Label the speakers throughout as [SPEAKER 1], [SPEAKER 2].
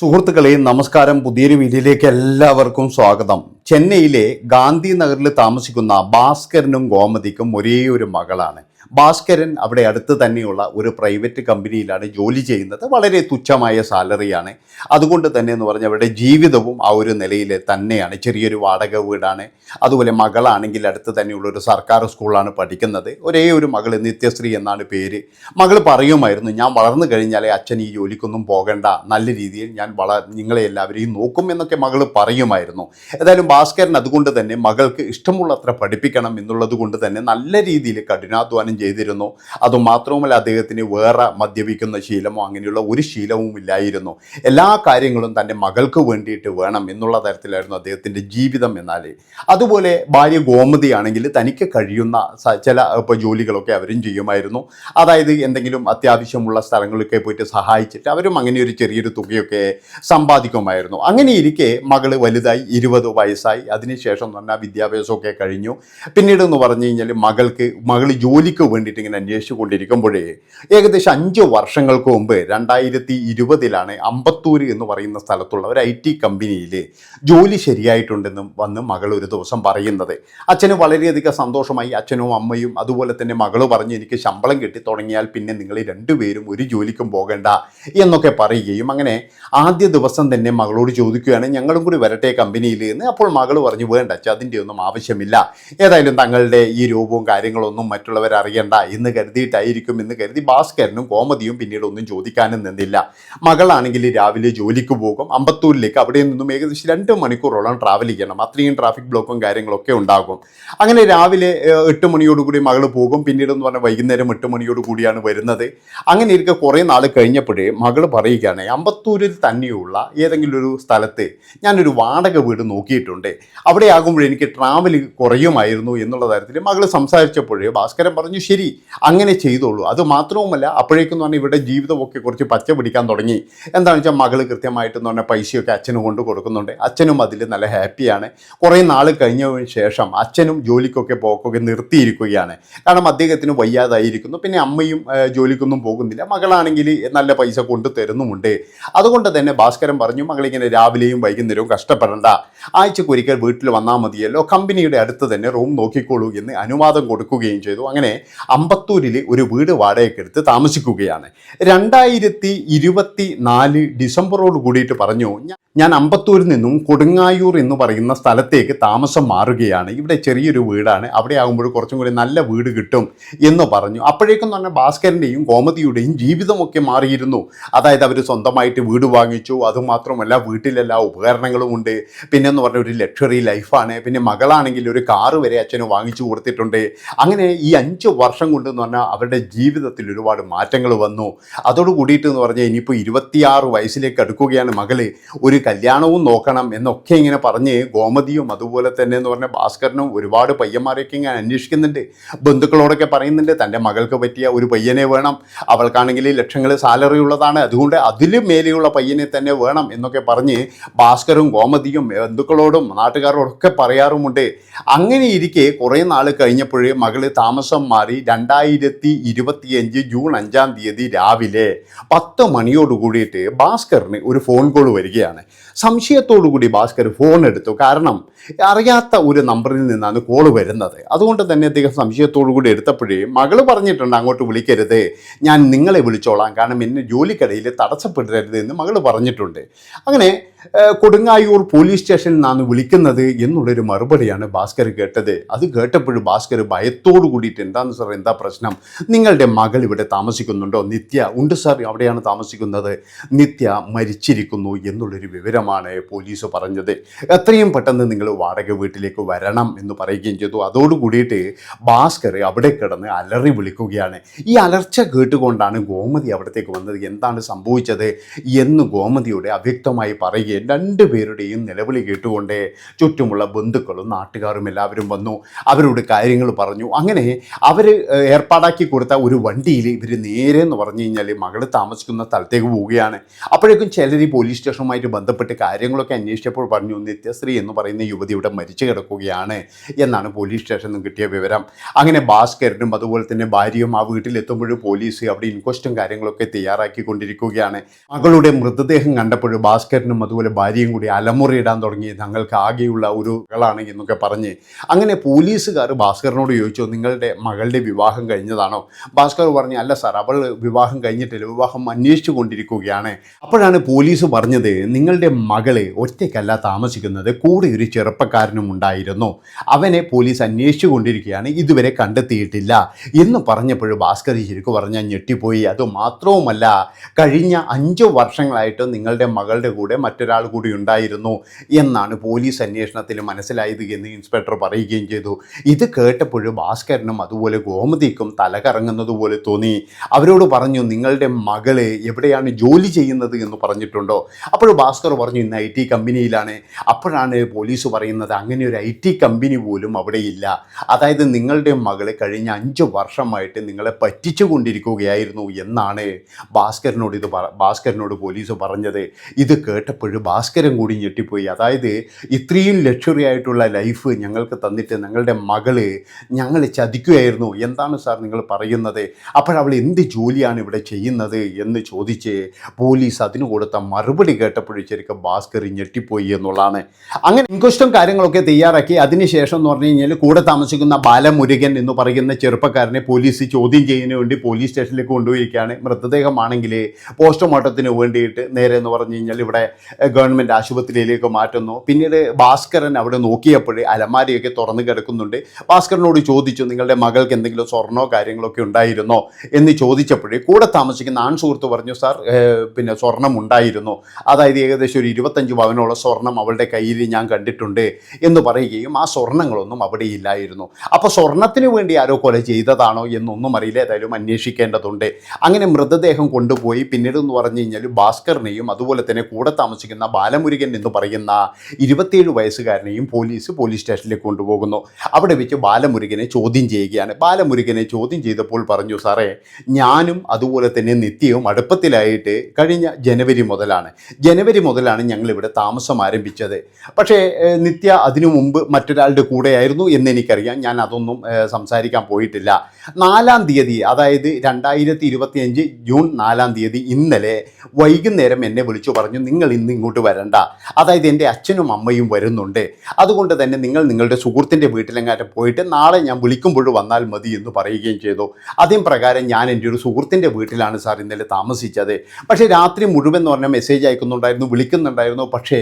[SPEAKER 1] സുഹൃത്തുക്കളെ നമസ്കാരം. പുതിയൊരു വീഡിയോയിലേക്ക് എല്ലാവർക്കും സ്വാഗതം. ചെന്നൈയിലെ ഗാന്ധി നഗറിൽ താമസിക്കുന്ന ഭാസ്കരനും ഗോമതിക്കും ഒരേ ഒരു മകളാണ്. ഭാസ്കരൻ അവിടെ അടുത്ത് തന്നെയുള്ള ഒരു പ്രൈവറ്റ് കമ്പനിയിലാണ് ജോലി ചെയ്യുന്നത്. വളരെ തുച്ഛമായ സാലറിയാണ്. അതുകൊണ്ട് തന്നെ എന്ന് പറഞ്ഞാൽ അവരുടെ ജീവിതവും ആ ഒരു നിലയിൽ തന്നെയാണ്. ചെറിയൊരു വാടക വീടാണ്. അതുപോലെ മകളാണെങ്കിൽ അടുത്ത് തന്നെയുള്ള ഒരു സർക്കാർ സ്കൂളാണ് പഠിക്കുന്നത്. ഒരേ ഒരു മകൾ നിത്യശ്രീ എന്നാണ് പേര്. മകൾ പറയുമായിരുന്നു ഞാൻ വളർന്നു കഴിഞ്ഞാലേ അച്ഛൻ ഈ ജോലിക്കൊന്നും പോകണ്ട. നല്ല രീതിയിൽ ഞാൻ വള നിങ്ങളെ എല്ലാവരെയും നോക്കും എന്നൊക്കെ മകൾ പറയുമായിരുന്നു. ഏതായാലും ഭാസ്കരൻ അതുകൊണ്ട് തന്നെ മകൾക്ക് ഇഷ്ടമുള്ളത്ര പഠിപ്പിക്കണം എന്നുള്ളത് കൊണ്ട് തന്നെ നല്ല രീതിയിൽ കഠിനാധ്വാനം ചെയ്തിരുന്നു. അതുമാത്രവുമല്ല അദ്ദേഹത്തിന് വേറെ മദ്യപിക്കുന്ന ശീലമോ അങ്ങനെയുള്ള ഒരു ശീലവും ഇല്ലായിരുന്നു. എല്ലാ കാര്യങ്ങളും തന്റെ മകൾക്ക് വേണ്ടിയിട്ട് വേണം എന്നുള്ള തരത്തിലായിരുന്നു അദ്ദേഹത്തിന്റെ ജീവിതം എന്നാൽ അതുപോലെ ഭാര്യ ഗോമതി ആണെങ്കിൽ തനിക്ക് കഴിയുന്ന ചില ഇപ്പോൾ ജോലികളൊക്കെ അവരും ചെയ്യുമായിരുന്നു. അതായത് എന്തെങ്കിലും അത്യാവശ്യമുള്ള സ്ഥലങ്ങളൊക്കെ പോയിട്ട് സഹായിച്ചിട്ട് അവരും അങ്ങനെ ഒരു ചെറിയൊരു തുകയൊക്കെ സമ്പാദിക്കുമായിരുന്നു. അങ്ങനെ ഇരിക്കെ മകൾ വലുതായി ഇരുപത് വയസ്സായി. അതിനുശേഷം എന്ന് പറഞ്ഞാൽ വിദ്യാഭ്യാസമൊക്കെ കഴിഞ്ഞു. പിന്നീട് എന്ന് പറഞ്ഞു കഴിഞ്ഞാൽ മകൾക്ക് മകൾ ജോലിക്ക് വേണ്ടിയിട്ട് ഇങ്ങനെ അന്വേഷിച്ചു കൊണ്ടിരിക്കുമ്പോഴേ ഏകദേശം അഞ്ച് വർഷങ്ങൾക്ക് മുമ്പ് രണ്ടായിരത്തി ഇരുപതിലാണ് അമ്പത്തൂര് എന്ന് പറയുന്ന സ്ഥലത്തുള്ള ഒരു ഐ ടി കമ്പനിയിൽ ജോലി ശരിയായിട്ടുണ്ടെന്നും വന്ന് മകൾ ഒരു ദിവസം പറയുന്നത്. അച്ഛന് വളരെയധികം സന്തോഷമായി. അച്ഛനും അമ്മയും അതുപോലെ തന്നെ മകൾ പറഞ്ഞ് എനിക്ക് ശമ്പളം കിട്ടി തുടങ്ങിയാൽ പിന്നെ നിങ്ങൾ രണ്ടുപേരും ഒരു ജോലിക്കും പോകേണ്ട എന്നൊക്കെ പറയുകയും അങ്ങനെ ആദ്യ ദിവസം തന്നെ മകളോട് ചോദിക്കുകയാണ് ഞങ്ങളും കൂടി വരട്ടെ കമ്പനിയിൽ എന്ന്. അപ്പോൾ മകൾ പറഞ്ഞു വേണ്ട അച്ഛാ അതിന്റെ ഒന്നും ആവശ്യമില്ല. ഏതായാലും തങ്ങളുടെ ഈ രൂപവും കാര്യങ്ങളൊന്നും മറ്റുള്ളവർ അറിയണ്ട എന്ന് കരുതിയിട്ടായിരിക്കും എന്ന് കരുതി ഭാസ്കരനും കോമതിയും പിന്നീട് ഒന്നും ചോദിക്കാനും നിന്നില്ല. മകളാണെങ്കിൽ രാവിലെ ജോലിക്ക് പോകും. അമ്പത്തൂരിലേക്ക് അവിടെ നിന്നും ഏകദേശം രണ്ട് മണിക്കൂറോളം ട്രാവൽ ചെയ്യണം. അത്രയും ട്രാഫിക് ബ്ലോക്കും കാര്യങ്ങളൊക്കെ ഉണ്ടാകും. അങ്ങനെ രാവിലെ എട്ട് മണിയോടുകൂടി മകൾ പോകും. പിന്നീട് എന്ന് പറഞ്ഞാൽ വൈകുന്നേരം എട്ട് മണിയോട് കൂടിയാണ് വരുന്നത്. അങ്ങനെ ഇരിക്കെ കുറേ നാൾ കഴിഞ്ഞപ്പോഴേ മകൾ പറയുകയാണ് അമ്പത്തൂരിൽ തന്നെയുള്ള ഏതെങ്കിലും ഒരു സ്ഥലത്ത് ഞാനൊരു വാടക വീട് നോക്കിയിട്ടുണ്ട്. അവിടെ ആകുമ്പോൾ എനിക്ക് ട്രാവൽ കുറയുമായിരുന്നു എന്നുള്ള തരത്തിൽ മകൾ സംസാരിച്ചപ്പോഴേ ഭാസ്കരൻ പറഞ്ഞു ശരി അങ്ങനെ ചെയ്തോളൂ. അത് മാത്രവുമല്ല അപ്പോഴേക്കും പറഞ്ഞാൽ ഇവിടെ ജീവിതമൊക്കെ കുറച്ച് പച്ച പിടിക്കാൻ തുടങ്ങി. എന്താണെന്ന് വെച്ചാൽ മകൾ കൃത്യമായിട്ടെന്ന് പറഞ്ഞാൽ പൈസയൊക്കെ അച്ഛനും കൊണ്ട് കൊടുക്കുന്നുണ്ട്. അച്ഛനും അതിൽ നല്ല ഹാപ്പിയാണ്. കുറേ നാൾ കഴിഞ്ഞതിന് ശേഷം അച്ഛനും ജോലിക്കൊക്കെ പോക്കൊക്കെ നിർത്തിയിരിക്കുകയാണ്. കാരണം അദ്ദേഹത്തിന് വയ്യാതായിരിക്കുന്നു. പിന്നെ അമ്മയും ജോലിക്കൊന്നും പോകുന്നില്ല. മകളാണെങ്കിൽ നല്ല പൈസ കൊണ്ട് തരുന്നുമുണ്ട്. അതുകൊണ്ട് തന്നെ ഭാസ്കരൻ പറഞ്ഞു മകളിങ്ങനെ രാവിലെയും വൈകുന്നേരവും കഷ്ടപ്പെടണ്ട. ആഴ്ചക്ക് ഒരിക്കൽ വീട്ടിൽ വന്നാൽ മതിയല്ലോ. കമ്പനിയുടെ അടുത്ത് തന്നെ റൂം നോക്കിക്കോളൂ എന്ന് അനുവാദം കൊടുക്കുകയും ചെയ്തു. അങ്ങനെ അമ്പത്തൂരിൽ ഒരു വീട് വാടകയ്ക്കെടുത്ത് താമസിക്കുകയാണ്. രണ്ടായിരത്തി ഇരുപത്തി നാല് ഡിസംബറോട് കൂടിയിട്ട് പറഞ്ഞു "ഞാ- ഞാൻ അമ്പത്തൂരിൽ നിന്നും കൊടുങ്ങായൂർ എന്ന് പറയുന്ന സ്ഥലത്തേക്ക് താമസം മാറുകയാണ്. ഇവിടെ ചെറിയൊരു വീടാണ്. അവിടെ ആകുമ്പോൾ കുറച്ചും കൂടി നല്ല വീട് കിട്ടും എന്ന് പറഞ്ഞു. അപ്പോഴേക്കും തന്നെ ഭാസ്കരന്റെയും കോമതിയുടെയും ജീവിതമൊക്കെ മാറിയിരുന്നു. അതായത് അവർ സ്വന്തമായിട്ട് വീട് വാങ്ങിച്ചു. അതുമാത്രമല്ല വീട്ടിലെല്ലാ ഉപകരണങ്ങളും ഉണ്ട്. പിന്നെ എന്ന് പറഞ്ഞ ഒരു ലക്ഷറി ലൈഫാണ് പിന്നെ മകളാണെങ്കിൽ ഒരു കാറ് വരെ അച്ഛന് വാങ്ങിച്ചു കൊടുത്തിട്ടുണ്ട്. അങ്ങനെ ഈ അഞ്ച് വർഷം കൊണ്ട് എന്ന് പറഞ്ഞാൽ അവരുടെ ജീവിതത്തിൽ ഒരുപാട് മാറ്റങ്ങൾ വന്നു. അതോട് കൂടിയിട്ട് എന്ന് പറഞ്ഞാൽ ഇനിയിപ്പോൾ ഇരുപത്തിയാറ് വയസ്സിലേക്ക് അടുക്കുകയാണ് മകൾ. ഒരു കല്യാണവും നോക്കണം എന്നൊക്കെ ഇങ്ങനെ പറഞ്ഞ് ഗോമതിയും അതുപോലെ തന്നെ എന്ന് പറഞ്ഞ ഭാസ്കരനും ഒരുപാട് പയ്യന്മാരെയൊക്കെ ഇങ്ങനെ അന്വേഷിക്കുന്നുണ്ട്. ബന്ധുക്കളോടൊക്കെ പറയുന്നുണ്ട് തന്റെ മകൾക്ക് പറ്റിയ ഒരു പയ്യനെ വേണം. അവൾക്കാണെങ്കിൽ ലക്ഷങ്ങൾ സാലറി ഉള്ളതാണ്. അതുകൊണ്ട് അതിലും മേലെയുള്ള പയ്യനെ തന്നെ വേണം എന്നൊക്കെ പറഞ്ഞ് ഭാസ്കരും ഗോമതിയും ബന്ധുക്കളോടും നാട്ടുകാരോടൊക്കെ പറയാറുമുണ്ട്. അങ്ങനെ ഇരിക്കെ കുറേ നാൾ കഴിഞ്ഞപ്പോഴേ മകൾ താമസം മാറി രണ്ടായിരത്തി ഇരുപത്തിയഞ്ച് ജൂൺ അഞ്ചാം തീയതി രാവിലെ പത്ത് മണിയോട് കൂടിയിട്ട് ഭാസ്കറിന് ഒരു ഫോൺ കോൾ വരികയാണ്. സംശയത്തോടു കൂടി ഭാസ്കർ ഫോൺ എടുത്തു. കാരണം അറിയാത്ത ഒരു നമ്പറിൽ നിന്നാണ് കോൾ വരുന്നത്. അതുകൊണ്ട് തന്നെ അദ്ദേഹം സംശയത്തോടു കൂടി എടുത്തപ്പോഴേ മകൾ പറഞ്ഞിട്ടുണ്ട് അങ്ങോട്ട് വിളിക്കരുത്. ഞാൻ നിങ്ങളെ വിളിച്ചോളാം. കാരണം എന്നെ ജോലിക്കിടയിൽ തടസ്സപ്പെടരുത് എന്ന് മകൾ പറഞ്ഞിട്ടുണ്ട്. അങ്ങനെ കൊടുങ്ങായൂർ പോലീസ് സ്റ്റേഷനിൽ നിന്നാണ് വിളിക്കുന്നത് എന്നുള്ളൊരു മറുപടിയാണ് ഭാസ്കർ കേട്ടത്. അത് കേട്ടപ്പോഴും ഭാസ്കർ ഭയത്തോടു കൂടിയിട്ട് എന്താണ് സാർ എന്താ പ്രശ്നം? നിങ്ങളുടെ മകൾ ഇവിടെ താമസിക്കുന്നുണ്ടോ? നിത്യ ഉണ്ട് സാർ. അവിടെയാണ് താമസിക്കുന്നത്. നിത്യ മരിച്ചിരിക്കുന്നു എന്നുള്ളൊരു വിവരമാണ് പോലീസ് പറഞ്ഞത്. എത്രയും പെട്ടെന്ന് നിങ്ങൾ വാടക വീട്ടിലേക്ക് വരണം എന്ന് പറയുകയും ചെയ്തു. അതോടുകൂടിയിട്ട് ഭാസ്കർ അവിടെ കിടന്ന് അലറി വിളിക്കുകയാണ്. ഈ അലർച്ച കേട്ടുകൊണ്ടാണ് ഗോമതി അവിടത്തേക്ക് വന്നത്. എന്താണ് സംഭവിച്ചത് എന്ന് ഗോമതിയുടെ അവ്യക്തമായി പറയുകയും രണ്ടുപേരുടെയും നിലവിളി കേട്ടുകൊണ്ട് ചുറ്റുമുള്ള ബന്ധുക്കളും നാട്ടുകാരും എല്ലാവരും വന്നു. അവരോട് കാര്യങ്ങൾ പറഞ്ഞു. അങ്ങനെ അവർ ഏർപ്പാടാക്കി കൊടുത്ത ഒരു വണ്ടിയിൽ ഇവർ നേരെ എന്ന് പറഞ്ഞു കഴിഞ്ഞാൽ മകൾ താമസിക്കുന്ന സ്ഥലത്തേക്ക് പോവുകയാണ്. അപ്പോഴേക്കും ചിലർ പോലീസ് സ്റ്റേഷനുമായിട്ട് ബന്ധം ബന്ധപ്പെട്ട് കാര്യങ്ങളൊക്കെ അന്വേഷിച്ചപ്പോൾ പറഞ്ഞു നിത്യശ്രീ എന്ന് പറയുന്ന യുവതി ഇവിടെ മരിച്ചു കിടക്കുകയാണ് എന്നാണ് പോലീസ് സ്റ്റേഷനിൽ കിട്ടിയ വിവരം. അങ്ങനെ ഭാസ്കരനും അതുപോലെ തന്നെ ഭാര്യയും ആ വീട്ടിലെത്തുമ്പോൾ പോലീസ് അവിടെ ഇൻക്വസ്റ്റും കാര്യങ്ങളൊക്കെ തയ്യാറാക്കിക്കൊണ്ടിരിക്കുകയാണ്. മകളുടെ മൃതദേഹം കണ്ടപ്പോൾ ഭാസ്കരനും അതുപോലെ ഭാര്യയും കൂടി അലമുറയിടാൻ തുടങ്ങി. ഞങ്ങൾക്ക് ആകെയുള്ള ഒരു മകളാണ് എന്നൊക്കെ പറഞ്ഞ്. അങ്ങനെ പോലീസുകാർ ഭാസ്കരനോട് ചോദിച്ചു നിങ്ങളുടെ മകളുടെ വിവാഹം കഴിഞ്ഞതാണോ? ഭാസ്കർ പറഞ്ഞു അല്ല സാർ അവൾ വിവാഹം കഴിഞ്ഞിട്ടില്ല. വിവാഹം അന്വേഷിച്ചു കൊണ്ടിരിക്കുകയാണ്. അപ്പോഴാണ് പോലീസ് പറഞ്ഞത് നിങ്ങളുടെ മകളെ ഒറ്റയ്ക്കല്ല താമസിക്കുന്നത്. കൂടെ ഒരു ചെറുപ്പക്കാരനും ഉണ്ടായിരുന്നു. അവനെ പോലീസ് അന്വേഷിച്ചു കൊണ്ടിരിക്കുകയാണ്. ഇതുവരെ കണ്ടെത്തിയിട്ടില്ല. എന്ന് പറഞ്ഞപ്പോൾ ഭാസ്കർ ശരിക്കും പറഞ്ഞാൽ ഞെട്ടിപ്പോയി. അത് മാത്രവുമല്ല കഴിഞ്ഞ അഞ്ച് വർഷങ്ങളായിട്ട് നിങ്ങളുടെ മകളുടെ കൂടെ മറ്റൊരാൾ കൂടി ഉണ്ടായിരുന്നു എന്നാണ് പോലീസ് അന്വേഷണത്തിൽ മനസ്സിലായത് എന്ന് ഇൻസ്പെക്ടർ പറയുകയും ചെയ്തു. ഇത് കേട്ടപ്പോൾ ഭാസ്കരനും അതുപോലെ ഗോമതിക്കും തലകറങ്ങുന്നത് പോലെ തോന്നി. അവരോട് പറഞ്ഞു നിങ്ങളുടെ മകളെ എവിടെയാണ് ജോലി ചെയ്യുന്നത്? എന്ന് പറഞ്ഞിട്ടുണ്ടോ? അപ്പോൾ ഭാസ്കർ പറഞ്ഞു ഇന്ന് ഐ ടി കമ്പനിയിലാണ്. അപ്പോഴാണ് പോലീസ് പറയുന്നത് അങ്ങനെ ഒരു ഐ ടി കമ്പനി പോലും അവിടെ ഇല്ല അതായത് നിങ്ങളുടെ മകളെ കഴിഞ്ഞ അഞ്ച് വർഷമായിട്ട് നിങ്ങളെ പറ്റിച്ചുകൊണ്ടിരിക്കുകയായിരുന്നു എന്നാണ് ഭാസ്കരനോട് ഇത് ഭാസ്കരനോട് പോലീസ് പറഞ്ഞത്. ഇത് കേട്ടപ്പോഴും ഭാസ്കരൻ കൂടി ഞെട്ടിപ്പോയി. അതായത് ഇത്രയും ലക്ഷറി ആയിട്ടുള്ള ലൈഫ് ഞങ്ങൾക്ക് തന്നിട്ട് ഞങ്ങളുടെ മകൾ ഞങ്ങൾ ചതിക്കുകയായിരുന്നു. എന്താണ് സാർ നിങ്ങൾ പറയുന്നത്? അപ്പോഴവൾ എന്ത് ജോലിയാണ് ഇവിടെ ചെയ്യുന്നത് എന്ന് ചോദിച്ച് പോലീസ് അതിന് കൊടുത്ത മറുപടി കേട്ടപ്പോഴും ശരിക്കും ഭാസ്കർ ഞെട്ടിപ്പോയി എന്നുള്ളതാണ്. അങ്ങനെ ഇൻക്വസ്റ്റും കാര്യങ്ങളൊക്കെ തയ്യാറാക്കി. അതിനുശേഷം എന്ന് പറഞ്ഞു കഴിഞ്ഞാൽ കൂടെ താമസിക്കുന്ന ബാലമുരുകൻ എന്ന് പറയുന്ന ചെറുപ്പക്കാരനെ പോലീസ് ചോദ്യം ചെയ്യുന്നതിന് വേണ്ടി പോലീസ് സ്റ്റേഷനിലേക്ക് കൊണ്ടുപോയിരിക്കുകയാണ്. മൃതദേഹമാണെങ്കിൽ പോസ്റ്റ്മോർട്ടത്തിന് വേണ്ടിയിട്ട് നേരെ എന്ന് പറഞ്ഞു കഴിഞ്ഞാൽ ഇവിടെ ഗവൺമെന്റ് ആശുപത്രിയിലേക്ക് മാറ്റുന്നു. പിന്നീട് ഭാസ്കരൻ അവിടെ നോക്കിയപ്പോൾ അലമാരിയൊക്കെ തുറന്നു കിടക്കുന്നുണ്ട്. ഭാസ്കരനോട് ചോദിച്ചു നിങ്ങളുടെ മകൾക്ക് എന്തെങ്കിലും സ്വർണോ കാര്യങ്ങളൊക്കെ ഉണ്ടായിരുന്നോ? എന്ന് ചോദിച്ചപ്പോഴേ കൂടെ താമസിക്കുന്ന ആൺ സുഹൃത്ത് പറഞ്ഞു സാർ പിന്നെ സ്വർണം ഉണ്ടായിരുന്നു. അതായത് ഏകദേശം ഒരു ഇരുപത്തഞ്ച് പവനോളം സ്വർണം അവളുടെ കയ്യിൽ ഞാൻ കണ്ടിട്ടുണ്ട് എന്ന് പറയുകയും ആ സ്വർണങ്ങളൊന്നും അവിടെ ഇല്ലായിരുന്നു. അപ്പോൾ സ്വർണത്തിന് വേണ്ടി ആരോ കൊല ചെയ്തതാണോ എന്നൊന്നും അറിയില്ല. ഏതായാലും അന്വേഷിക്കേണ്ടതുണ്ട്. അങ്ങനെ മൃതദേഹം കൊണ്ടുപോയി. പിന്നീട് എന്ന് പറഞ്ഞു കഴിഞ്ഞാൽ ഭാസ്കറിനെയും അതുപോലെ തന്നെ കൂടെ താമസിക്കുന്ന ബാലമുരുകൻ എന്ന് പറയുന്ന ഇരുപത്തിയേഴ് വയസ്സുകാരനെയും പോലീസ് പോലീസ് സ്റ്റേഷനിലേക്ക് കൊണ്ടുപോകുന്നു. അവിടെ വെച്ച് ബാലമുരുകനെ ചോദ്യം ചെയ്യുകയാണ്. ബാലമുരുകനെ ചോദ്യം ചെയ്തപ്പോൾ പറഞ്ഞു സാറേ ഞാനും അതുപോലെ തന്നെ നിത്യവും അടുപ്പത്തിലായിട്ട് കഴിഞ്ഞ ജനുവരി മുതലാണ്. ജനുവരി മുതലാണ് ഞങ്ങൾ ഇവിടെ താമസം ആരംഭിച്ചത്. പക്ഷേ നിത്യ അതിനു മുമ്പ് മറ്റൊരാളുടെ കൂടെയായിരുന്നു എന്ന് എനിക്കറിയാം. ഞാൻ അതൊന്നും സംസാരിക്കാൻ പോയിട്ടില്ല. നാലാം തീയതി അതായത് രണ്ടായിരത്തി ഇരുപത്തിയഞ്ച് ജൂൺ നാലാം തീയതി ഇന്നലെ വൈകുന്നേരം എന്നെ വിളിച്ചു പറഞ്ഞു നിങ്ങൾ ഇന്ന് ഇങ്ങോട്ട് വരണ്ട. അതായത് എന്റെ അച്ഛനും അമ്മയും വരുന്നുണ്ട്. അതുകൊണ്ട് തന്നെ നിങ്ങൾ നിങ്ങളുടെ സുഹൃത്തിന്റെ വീട്ടിലെങ്ങാറ്റം പോയിട്ട് നാളെ ഞാൻ വിളിക്കുമ്പോൾ വന്നാൽ മതി എന്ന് പറയുകയും ചെയ്തു. അതേ പ്രകാരം ഞാൻ എന്റെ ഒരു സുഹൃത്തിന്റെ വീട്ടിലാണ് സാർ ഇന്നലെ താമസിച്ചത്. പക്ഷേ രാത്രി മുഴുവൻ എന്ന് പറഞ്ഞാൽ മെസ്സേജ് അയക്കുന്നുണ്ടായിരുന്നു. വിളിക്കുന്നുണ്ടായിരുന്നു. പക്ഷേ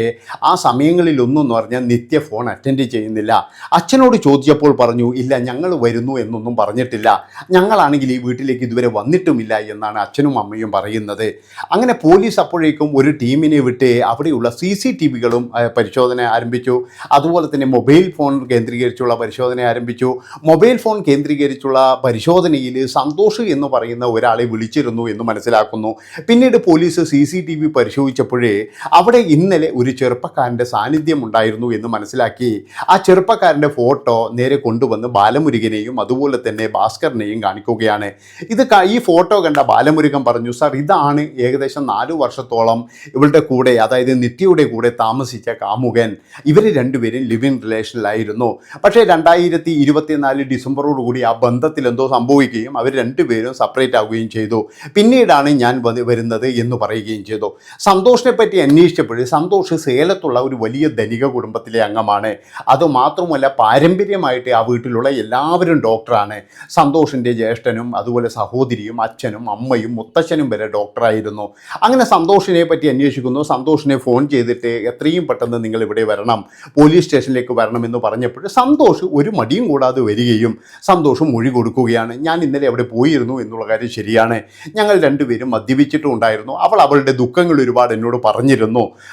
[SPEAKER 1] ആ സമയങ്ങളിലൊന്നും എന്ന് പറഞ്ഞാൽ നിത്യ ഫോൺ അറ്റൻഡ് ചെയ്യുന്നില്ല. അച്ഛനോട് ചോദിച്ചപ്പോൾ പറഞ്ഞു ഇല്ല ഞങ്ങൾ വരുന്നു എന്നൊന്നും പറഞ്ഞിട്ടില്ല. ഞങ്ങളാണെങ്കിൽ ഈ വീട്ടിലേക്ക് ഇതുവരെ വന്നിട്ടുമില്ല എന്നാണ് അച്ഛനും അമ്മയും പറയുന്നത്. അങ്ങനെ പോലീസ് അപ്പോഴേക്കും ഒരു ടീമിനെ വിട്ട് അവിടെയുള്ള സി സി ടി വികളും പരിശോധന ആരംഭിച്ചു. അതുപോലെ തന്നെ മൊബൈൽ ഫോൺ കേന്ദ്രീകരിച്ചുള്ള പരിശോധന ആരംഭിച്ചു. മൊബൈൽ ഫോൺ കേന്ദ്രീകരിച്ചുള്ള പരിശോധനയിൽ സന്തോഷ് എന്ന് പറയുന്ന ഒരാളെ വിളിച്ചിരുന്നു എന്ന് മനസ്സിലാക്കുന്നു. പിന്നീട് police C C T V പരിശോധിച്ചപ്പോഴേ അവിടെ ഇന്നലെ ഒരു ചെറുപ്പക്കാരന്റെ സാന്നിധ്യം ഉണ്ടായിരുന്നു എന്ന് മനസ്സിലാക്കി. ആ ചെറുപ്പക്കാരന്റെ ഫോട്ടോ നേരെ കൊണ്ടുവന്ന് ബാലമുരുകനെയും അതുപോലെ തന്നെ ഭാസ്കറിനെയും കാണിക്കുകയാണ്. ഇത് ഈ ഫോട്ടോ കണ്ട ബാലമുരുകൻ പറഞ്ഞു സാർ ഇതാണ് ഏകദേശം നാലു വർഷത്തോളം ഇവളുടെ കൂടെ അതായത് നിത്യയുടെ കൂടെ താമസിച്ച കാമുകൻ. ഇവർ രണ്ടുപേരും ലിവിങ് റിലേഷനിലായിരുന്നു പക്ഷേ രണ്ടായിരത്തി ഇരുപത്തിനാല് ഡിസംബറോടുകൂടി ആ ബന്ധത്തിൽ എന്തോ സംഭവിക്കുകയും അവർ രണ്ടുപേരും സെപ്പറേറ്റ് ആവുകയും ചെയ്തു. പിന്നീടാണ് ഞാൻ വരുന്നത് എന്ന് പറയുകയും ചെയ്തു. സന്തോഷിനെ പറ്റി അന്വേഷിച്ചപ്പോൾ സന്തോഷ് സേലത്തുള്ള ഒരു വലിയ ധനിക കുടുംബത്തിലെ അംഗമാണ്. അതുമാത്രമല്ല പാരമ്പര്യമായിട്ട് ആ വീട്ടിലുള്ള എല്ലാവരും ഡോക്ടറാണ്. സന്തോഷിന്റെ ജ്യേഷ്ഠനും അതുപോലെ സഹോദരിയും അച്ഛനും അമ്മയും മുത്തച്ഛനും വരെ ഡോക്ടറായിരുന്നു. അങ്ങനെ സന്തോഷിനെ പറ്റി അന്വേഷിക്കുന്നു. സന്തോഷിനെ ഫോൺ ചെയ്തിട്ട് എത്രയും പെട്ടെന്ന് നിങ്ങൾ ഇവിടെ വരണം പോലീസ് സ്റ്റേഷനിലേക്ക് വരണമെന്ന് പറഞ്ഞപ്പോൾ സന്തോഷ് ഒരു മടിയും കൂടാതെ വരികയും സന്തോഷം മൊഴി കൊടുക്കുകയാണ്. ഞാൻ ഇന്നലെ അവിടെ പോയിരുന്നു എന്നുള്ള കാര്യം ശരിയാണ്. ഞങ്ങൾ രണ്ടുപേരും മദ്യപിച്ചിട്ടും ഉണ്ടായിരുന്നു. അവൾ അവളുടെ ദുഃഖങ്ങൾ ഒരുപാട് എന്നോട് പറഞ്ഞിരുന്നു.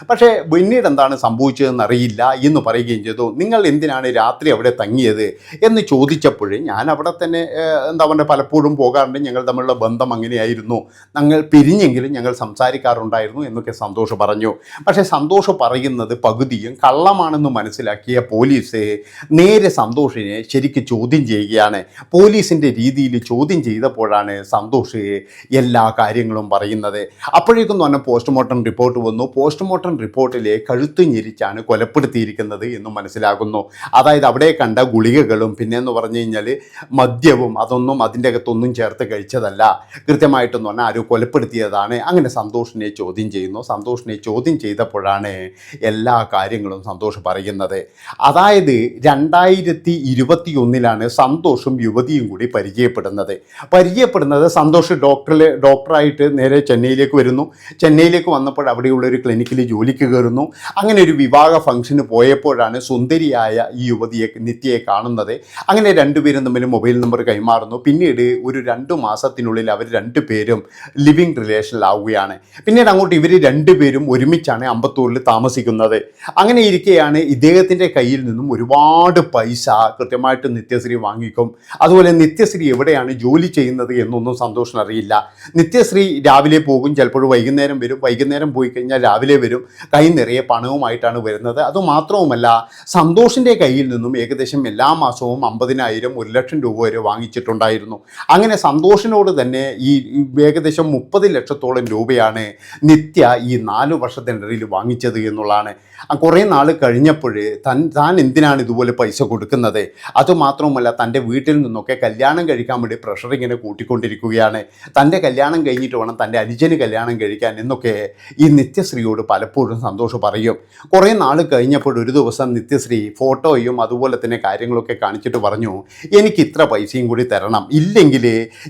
[SPEAKER 1] പക്ഷേ പിന്നീട് എന്താണ് സംഭവിച്ചതെന്ന് അറിയില്ല എന്ന് പറയുകയും ചെയ്തു. നിങ്ങൾ എന്തിനാണ് രാത്രി അവിടെ തങ്ങിയത്? എന്ന് ചോദിച്ചപ്പോൾ ഞാൻ അവിടെ തന്നെ എന്താ പറയുക പലപ്പോഴും പോകാറുണ്ട്. ഞങ്ങൾ തമ്മിലുള്ള ബന്ധം അങ്ങനെയായിരുന്നു. ഞങ്ങൾ പിരിഞ്ഞെങ്കിലും ഞങ്ങൾ സംസാരിക്കാറുണ്ടായിരുന്നു എന്നൊക്കെ സന്തോഷം പറഞ്ഞു. പക്ഷേ സന്തോഷം പറയുന്നത് പകുതിയും കള്ളമാണെന്ന് മനസ്സിലാക്കിയ പോലീസ് നേരെ സന്തോഷിനെ ശരിക്ക് ചോദ്യം ചെയ്യുകയാണ്. പോലീസിന്റെ രീതിയിൽ ചോദ്യം ചെയ്തപ്പോഴാണ് സന്തോഷ് എല്ലാ കാര്യങ്ങളും പറയുന്നത്. അപ്പോഴേക്കും തന്നെ പോസ്റ്റ്മോർട്ടം റിപ്പോർട്ട് വന്നു. പോസ്റ്റ്മോർട്ടം റിപ്പോർട്ടിലെ കഴുത്ത് ഞെരിച്ചാണ് കൊലപ്പെടുത്തിയിരിക്കുന്നത് എന്ന് മനസ്സിലാകുന്നു. അതായത് അവിടെ കണ്ട ഗുളികകളും പിന്നെ എന്ന് പറഞ്ഞു കഴിഞ്ഞാൽ മദ്യവും അതൊന്നും അതിന്റെ അകത്തൊന്നും ചേർത്ത് കഴിച്ചതല്ല. കൃത്യമായിട്ടെന്ന് പറഞ്ഞാൽ ആരും കൊലപ്പെടുത്തിയതാണ്. അങ്ങനെ സന്തോഷിനെ ചോദ്യം ചെയ്യുന്നു. സന്തോഷിനെ ചോദ്യം ചെയ്തപ്പോഴാണ് എല്ലാ കാര്യങ്ങളും സന്തോഷ് പറയുന്നത്. അതായത് രണ്ടായിരത്തി ഇരുപത്തി ഒന്നിലാണ് സന്തോഷും യുവതിയും കൂടി പരിചയപ്പെടുന്നത്. പരിചയപ്പെടുന്നത് സന്തോഷ് ഡോക്ടറിൽ ഡോക്ടറായിട്ട് നേരെ ചെന്നൈയിലേക്ക് വരുന്നു. ചെന്നൈയിലേക്ക് വന്നപ്പോൾ അവിടെയുള്ള ഒരു ക്ലിനിക്കിൽ ജോലിക്ക് കയറുന്നു. അങ്ങനെ ഒരു വിവാഹ ഫംഗ്ഷന് പോയപ്പോഴാണ് സുന്ദരിയായ ഈ യുവതിയെ നിത്യയെ കാണുന്നത്. അങ്ങനെ രണ്ടുപേരും തമ്മിൽ മൊബൈൽ നമ്പർ കൈമാറുന്നു. പിന്നീട് ഒരു രണ്ട് മാസത്തിനുള്ളിൽ അവർ രണ്ടുപേരും ലിവിങ് റിലേഷനിലാവുകയാണ് പിന്നീട് അങ്ങോട്ട് ഇവർ രണ്ടുപേരും ഒരുമിച്ചാണ് അമ്പത്തൂരിൽ താമസിക്കുന്നത്. അങ്ങനെ ഇരിക്കെയാണ് ഇദ്ദേഹത്തിന്റെ കയ്യിൽ നിന്നും ഒരുപാട് പൈസ കൃത്യമായിട്ട് നിത്യശ്രീ വാങ്ങിക്കും. അതുപോലെ നിത്യശ്രീ എവിടെയാണ് ജോലി ചെയ്യുന്നത് എന്നൊന്നും സന്തോഷം അറിയില്ല. നിത്യശ്രീ രാവിലെ പോകും ചിലപ്പോൾ വൈകുന്നേരം വരും. വൈകുന്നേരം പോയി കഴിഞ്ഞാൽ രാവിലെ വരും കൈ നിറയെ പണവുമായിട്ടാണ് വരുന്നത്. അതുമാത്രവുമല്ല സന്തോഷിന്റെ കയ്യിൽ നിന്നും ഏകദേശം എല്ലാ മാസവും അമ്പതിനായിരം ഒരു ലക്ഷം രൂപ വരെ വാങ്ങിച്ചിട്ടുണ്ടായിരുന്നു. അങ്ങനെ സന്തോഷിനോട് തന്നെ ഈ ഈ ഏകദേശം മുപ്പത് ലക്ഷത്തോളം രൂപയാണ് നിത്യ ഈ നാല് വർഷത്തിനിടയിൽ വാങ്ങിച്ചത് എന്നുള്ളതാണ്. കുറേ നാൾ കഴിഞ്ഞപ്പോൾ തൻ താൻ എന്തിനാണ് ഇതുപോലെ പൈസ കൊടുക്കുന്നത്? അതുമാത്രവുമല്ല തന്റെ വീട്ടിൽ നിന്നൊക്കെ കല്യാണം കഴിക്കാൻ വേണ്ടി പ്രഷർ ഇങ്ങനെ കൂട്ടിക്കൊണ്ടിരിക്കുകയാണ്. തന്റെ കല്യാണം കഴിഞ്ഞിട്ട് വേണം തന്റെ അനുജന് കല്യാണം കഴിക്കാൻ എന്നൊക്കെ ഈ നിത്യശ്രീയോട് പലപ്പോഴും സന്തോഷം പറയും. കുറേ നാൾ കഴിഞ്ഞപ്പോൾ ഒരു ദിവസം നിത്യശ്രീ ഫോട്ടോയും അതുപോലെ തന്നെ കാര്യങ്ങളൊക്കെ കാണിച്ചിട്ട് പറഞ്ഞു എനിക്ക് ഇത്ര പൈസയും കൂടി തരണം. ഇല്ലെങ്കിൽ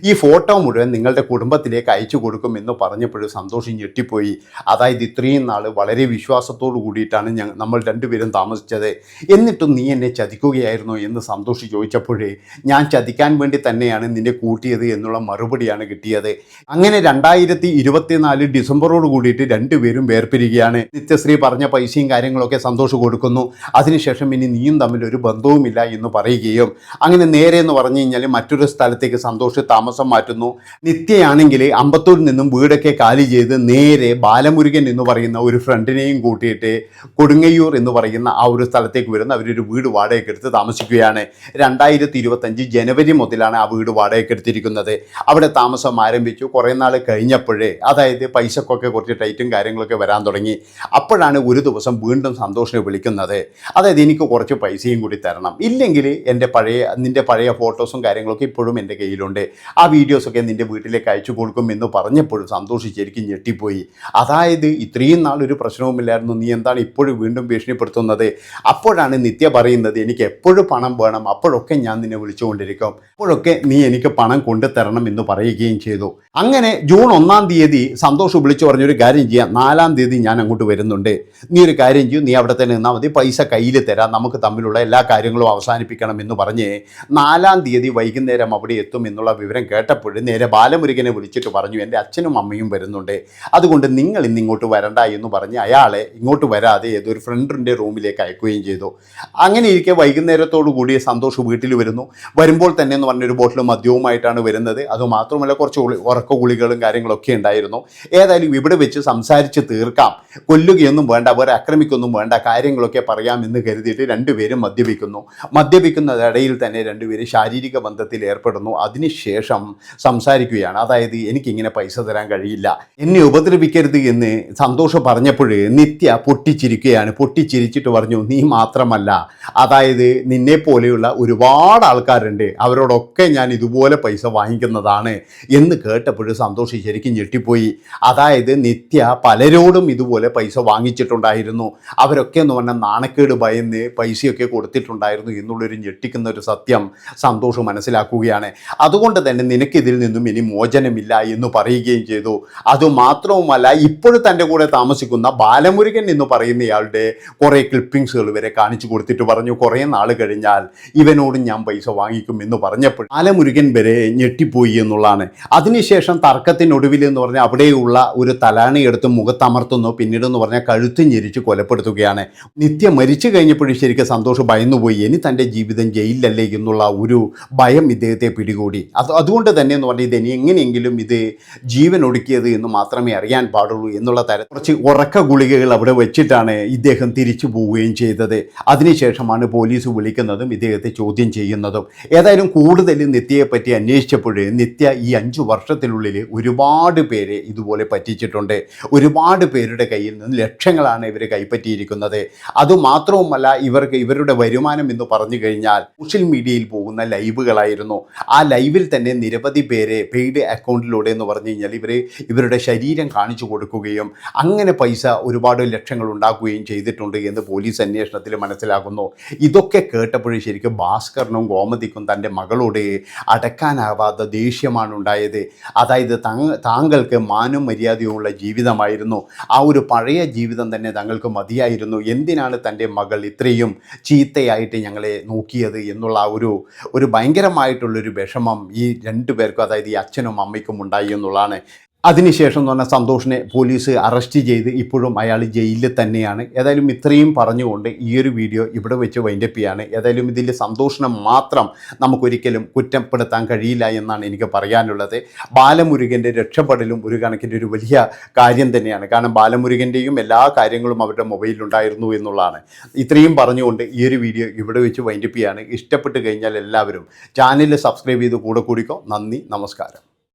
[SPEAKER 1] ഈ ഫോട്ടോ മുഴുവൻ നിങ്ങളുടെ കുടുംബത്തിലേക്ക് അയച്ചു കൊടുക്കും എന്ന് പറഞ്ഞപ്പോൾ സന്തോഷം ഞെട്ടിപ്പോയി. അതായത് ഇത്രയും നാൾ വളരെ വിശ്വാസത്തോടു കൂടിയിട്ടാണ് ഞങ്ങൾ നമ്മൾ രണ്ടുപേരും താമസിച്ചത്. എന്നിട്ടും നീ എന്നെ ചതിക്കുകയായിരുന്നു എന്ന് സന്തോഷി ചോദിച്ചപ്പോഴേ ഞാൻ ചതിക്കാൻ വേണ്ടി തന്നെയാണ് നിന്നെ കൂട്ടിയത് എന്നുള്ള മറുപടിയാണ് കിട്ടിയത്. അങ്ങനെ രണ്ടായിരത്തി ഇരുപത്തിനാല് ഡിസംബറോട് കൂടിയിട്ട് രണ്ടുപേരും വേർപിരിക്കുകയാണ് നിത്യശ്രീ പറഞ്ഞ പൈസയും കാര്യങ്ങളൊക്കെ സന്തോഷം കൊടുക്കുന്നു. അതിനുശേഷം ഇനി നീയും തമ്മിൽ ഒരു ബന്ധവുമില്ല എന്ന് പറയുകയും അങ്ങനെ നേരെ എന്ന് പറഞ്ഞു കഴിഞ്ഞാൽ മറ്റൊരു സ്ഥലത്തേക്ക് സന്തോഷ് താമസം മാറ്റുന്നു. നിത്യയാണെങ്കിൽ അമ്പത്തൂരിൽ നിന്നും വീടൊക്കെ കാലി ചെയ്ത് നേരെ ബാലമുരുകൻ എന്ന് പറയുന്ന ഒരു ഫ്രണ്ടിനെയും കൂട്ടിയിട്ട് കൊടുങ്ങയൂർ എന്ന് പറയുന്ന ആ ഒരു സ്ഥലത്തേക്ക് വരുന്ന അവരൊരു വീട് വാടകയ്ക്ക് എടുത്ത് താമസിക്കുകയാണ്. രണ്ടായിരത്തി ഇരുപത്തഞ്ച് ജനുവരി മുതലാണ് ആ വീട് വാടകയ്ക്ക് എടുത്തിരിക്കുന്നത്. അവിടെ താമസം ആരംഭിച്ചു. കുറേ നാൾ കഴിഞ്ഞപ്പോഴേ അതായത് പൈസക്കൊക്കെ കുറച്ച് ടൈറ്റും കാര്യങ്ങളൊക്കെ വരാൻ തുടങ്ങി. അപ്പോഴാണ് ഒരു ദിവസം വീണ്ടും സന്തോഷിനെ വിളിക്കുന്നത്. അതായത് എനിക്ക് കുറച്ച് പൈസയും കൂടി തരണം. ഇല്ലെങ്കിൽ എന്റെ പഴയ നിന്റെ പഴയ ഫോട്ടോസും കാര്യങ്ങളൊക്കെ ഇപ്പോഴും എന്റെ കയ്യിലുണ്ട്. ആ വീഡിയോസൊക്കെ നിന്റെ വീട്ടിലേക്ക് അയച്ചു കൊടുക്കും എന്ന് പറഞ്ഞപ്പോഴും സന്തോഷ് ഞെട്ടിപ്പോയി. അതായത് ഇത്രയും നാളൊരു പ്രശ്നവുമില്ലായിരുന്നു. നീ എന്താണ് ഇപ്പോഴും വീണ്ടും ഭീഷണിപ്പെടുത്തുന്നത്? അപ്പോഴാണ് നിത്യ പറയുന്നത് എനിക്ക് എപ്പോഴും പണം വേണം. അപ്പോഴൊക്കെ ഞാൻ നിന്നെ വിളിച്ചുകൊണ്ടിരിക്കും. അപ്പോഴൊക്കെ നീ എനിക്ക് പണം കൊണ്ടുതരണം എന്ന് പറയുകയും ചെയ്തു. അങ്ങനെ ജൂൺ ഒന്നാം തീയതി സന്തോഷ് വിളിച്ചു പറഞ്ഞൊരു കാര്യം ചെയ്യാം. നാലാം തീയതി ഞാൻ അങ്ങോട്ട് വരുന്നുണ്ട്. നീ ഒരു കാര്യം ചെയ്യും നീ അവിടെ തന്നെ നിന്നാൽ മതി. പൈസ കയ്യിൽ തരാം. നമുക്ക് തമ്മിലുള്ള എല്ലാ കാര്യങ്ങളും അവസാനിപ്പിക്കണം എന്ന് പറഞ്ഞ് നാലാം തീയതി വൈകുന്നേരം അവിടെ എത്തും എന്നുള്ള വിവരം കേട്ടപ്പോൾ നേരെ ബാലമുരുകനെ വിളിച്ചിട്ട് പറഞ്ഞു എന്റെ അച്ഛനും അമ്മയും വരുന്നുണ്ട്. അതുകൊണ്ട് നിങ്ങൾ ഇന്ന് ഇങ്ങോട്ട് വരണ്ട എന്ന് പറഞ്ഞ് അയാളെ ഇങ്ങോട്ട് വരാതെ ഏതൊരു ഫ്രണ്ടിന്റെ റൂമിലേക്ക് അയക്കുകയും ചെയ്തു. അങ്ങനെ ഇരിക്കെ വൈകുന്നേരത്തോടു കൂടി സന്തോഷ് വീട്ടിൽ വരുന്നു. വരുമ്പോൾ തന്നെ എന്ന് പറഞ്ഞൊരു ബോട്ടിൽ മദ്യവുമായിട്ടാണ് വരുന്നത്. അതുമാത്രമല്ല കുറച്ച് ഉറക്ക ഗുളികളും കാര്യങ്ങളൊക്കെ ഉണ്ടായിരുന്നു. ഏതായാലും ഇവിടെ വെച്ച് സംസാരിച്ച് തീർക്കാം കൊല്ലുകയൊന്നും വേണ്ട അവരെ ആക്രമിക്കൊന്നും വേണ്ട കാര്യങ്ങളൊക്കെ പറയാം എന്ന് കരുതിയിട്ട് രണ്ടുപേരും മദ്യപിക്കുന്നു. മദ്യപിക്കുന്നതിടയിൽ തന്നെ രണ്ടുപേരും ശാരീരിക ബന്ധത്തിൽ ഏർപ്പെടുന്നു. അതിനുശേഷം സംസാരിക്കുകയാണ്. അതായത് എനിക്കിങ്ങനെ പൈസ തരാൻ കഴിയില്ല. എന്നെ ഉപദ്രവിക്കരുത് എന്ന് സന്തോഷം പറഞ്ഞപ്പോൾ നിത്യ പൊട്ടിച്ചിരിക്കുകയാണ്. പൊട്ടിച്ചിരിച്ചിട്ട് പറഞ്ഞു നീ മാത്രമല്ല. അതായത് നിന്നെ പോലെയുള്ള ഒരുപാട് ആൾക്കാരുണ്ട്. അവരോടൊക്കെ ഞാൻ ഇതുപോലെ പൈസ വാങ്ങിക്കുന്നതാണ്. എന്ന് കേട്ടപ്പോൾ സന്തോഷം ശരിക്കും ഞെട്ടിപ്പോയി. അതായത് നിത്യ പലരോടും ഇതുപോലെ പൈസ വാങ്ങിച്ചിട്ടുണ്ടായിരുന്നു. അവരൊക്കെ എന്ന് പറഞ്ഞാൽ നാണക്കേട് ഭയന്ന് പൈസയൊക്കെ കൊടുത്തിട്ടുണ്ടായിരുന്നു എന്നുള്ളൊരു ഞെട്ടിക്കുന്ന ഒരു സത്യം സന്തോഷം മനസ്സിലാക്കുകയാണ്. അതുകൊണ്ട് തന്നെ നിനക്കിതിൽ നിന്നും ഇനി മോചനമില്ല എന്ന് പറയുകയും ചെയ്തു. അതുമാത്രവുമല്ല ഇപ്പോഴും തന്റെ കൂടെ താമസിക്കുന്ന ബാലമുരുകൻ എന്ന് പറയുന്നയാളുടെ കുറേ ക്ലിപ്പിങ്സുകൾ വരെ കാണിച്ചു കൊടുത്തിട്ട് പറഞ്ഞു കുറേ നാൾ കഴിഞ്ഞാൽ ഇവനോട് ഞാൻ പൈസ വാങ്ങിക്കും എന്ന് പറഞ്ഞപ്പോൾ ബാലമുരുകൻ വരെ ഞെട്ടിപ്പോയി എന്നുള്ളതാണ്. അതിനുശേഷം തർക്കത്തിനൊടുവിൽ എന്ന് പറഞ്ഞാൽ അവിടെയുള്ള ഒരു തലാണി എടുത്ത് മുഖത്തമർത്തുന്നു പിന്നീട് എന്ന് പറഞ്ഞാൽ കഴുത്ത് ഞെരിച്ച് കൊലപ്പെടുത്തുകയാണ്. നിത്യ മരിച്ചു കഴിഞ്ഞപ്പോഴും ശരിക്കും സന്തോഷം ഭയന്നുപോയി. ഇനി തന്റെ ജീവിതം ജയിലിലല്ലേ എന്നുള്ള ഒരു ഭയം ഇദ്ദേഹത്തെ പിടികൂടി. അത് അതുകൊണ്ട് തന്നെ എന്ന് പറഞ്ഞാൽ ഇത് ഇനി എങ്ങനെയെങ്കിലും ഇത് ജീവൻ ഒടുക്കിയത് എന്ന് മാത്രമേ അറിയാൻ പാടുള്ളൂ എന്നുള്ള തരം കുറച്ച് ഉറക്ക ഗുളികകൾ അവിടെ വെച്ചിട്ടാണ് ഇദ്ദേഹം തിരിച്ചു പോവുകയും ചെയ്തത്. അതിനുശേഷമാണ് പോലീസ് വിളിക്കുന്നതും ഇദ്ദേഹത്തെ ചോദ്യം ചെയ്യുന്നതും. ഏതായാലും കൂടുതൽ നിത്യയെ പറ്റി അന്വേഷിച്ചപ്പോൾ നിത്യ ഈ അഞ്ചു വർഷത്തിനുള്ളിൽ ഒരുപാട് പേരെ ഇതുപോലെ പറ്റിച്ചിട്ടുണ്ട്. ഒരുപാട് പേര് പേരുടെ കയ്യിൽ നിന്ന് ലക്ഷങ്ങളാണ് ഇവർ കൈപ്പറ്റിയിരിക്കുന്നത്. അതുമാത്രവുമല്ല ഇവർക്ക് ഇവരുടെ വരുമാനം എന്ന് പറഞ്ഞു കഴിഞ്ഞാൽ സോഷ്യൽ മീഡിയയിൽ പോകുന്ന ലൈവുകളായിരുന്നു. ആ ലൈവിൽ തന്നെ നിരവധി പേരെ പെയ്ഡ് അക്കൗണ്ടിലൂടെ എന്ന് പറഞ്ഞു കഴിഞ്ഞാൽ ഇവർ ഇവരുടെ ശരീരം കാണിച്ചു കൊടുക്കുകയും അങ്ങനെ പൈസ ഒരുപാട് ലക്ഷങ്ങൾ ഉണ്ടാക്കുകയും ചെയ്തിട്ടുണ്ട് എന്ന് പോലീസ് അന്വേഷണത്തിൽ മനസ്സിലാക്കുന്നു. ഇതൊക്കെ കേട്ടപ്പോഴും ശരിക്കും ഭാസ്കറിനും ഗോമതിക്കും തന്റെ മകളോട് അടക്കാനാവാത്ത ദേഷ്യമാണ് ഉണ്ടായത്. അതായത് താങ്കൾക്ക് മാനും മര്യാദയുമുള്ള ജീവിതമായിരുന്നു. ആ ഒരു പഴയ ജീവിതം തന്നെ തങ്ങൾക്ക് മതിയായിരുന്നു. എന്തിനാണ് തന്റെ മകൾ ഇത്രയും ചീത്തയായിട്ട് ഞങ്ങളെ നോക്കിയത് എന്നുള്ള ഒരു ഒരു ഭയങ്കരമായിട്ടുള്ളൊരു വിഷമം ഈ രണ്ടു പേർക്കും അതായത് ഈ അച്ഛനും അമ്മയ്ക്കും ഉണ്ടായി എന്നുള്ളതാണ് അതിനുശേഷം എന്ന് പറഞ്ഞാൽ സന്തോഷിനെ പോലീസ് അറസ്റ്റ് ചെയ്ത് ഇപ്പോഴും അയാൾ ജയിലിൽ തന്നെയാണ്. ഏതായാലും ഇത്രയും പറഞ്ഞുകൊണ്ട് ഈ ഒരു വീഡിയോ ഇവിടെ വെച്ച് വൈൻഡപ്പ് ചെയ്യാണ്. ഏതായാലും ഇതിൽ സന്തോഷിനെ മാത്രം നമുക്കൊരിക്കലും കുറ്റപ്പെടുത്താൻ കഴിയില്ല എന്നാണ് എനിക്ക് പറയാനുള്ളത്. ബാലമുരുകന്റെ രക്ഷപ്പെടലും ഒരു കണക്കിന്റെ ഒരു വലിയ കാര്യം തന്നെയാണ്. കാരണം ബാലമുരുകന്റെയും എല്ലാ കാര്യങ്ങളും അവരുടെ മൊബൈലിലുണ്ടായിരുന്നു എന്നുള്ളതാണ്. ഇത്രയും പറഞ്ഞുകൊണ്ട് ഈ ഒരു വീഡിയോ ഇവിടെ വെച്ച് വൈൻഡപ്പ് ചെയ്യാണ്. ഇഷ്ടപ്പെട്ട് കഴിഞ്ഞാൽ എല്ലാവരും ചാനൽ സബ്സ്ക്രൈബ് ചെയ്ത് കൂടെ കൂടിക്കോ. നന്ദി നമസ്കാരം.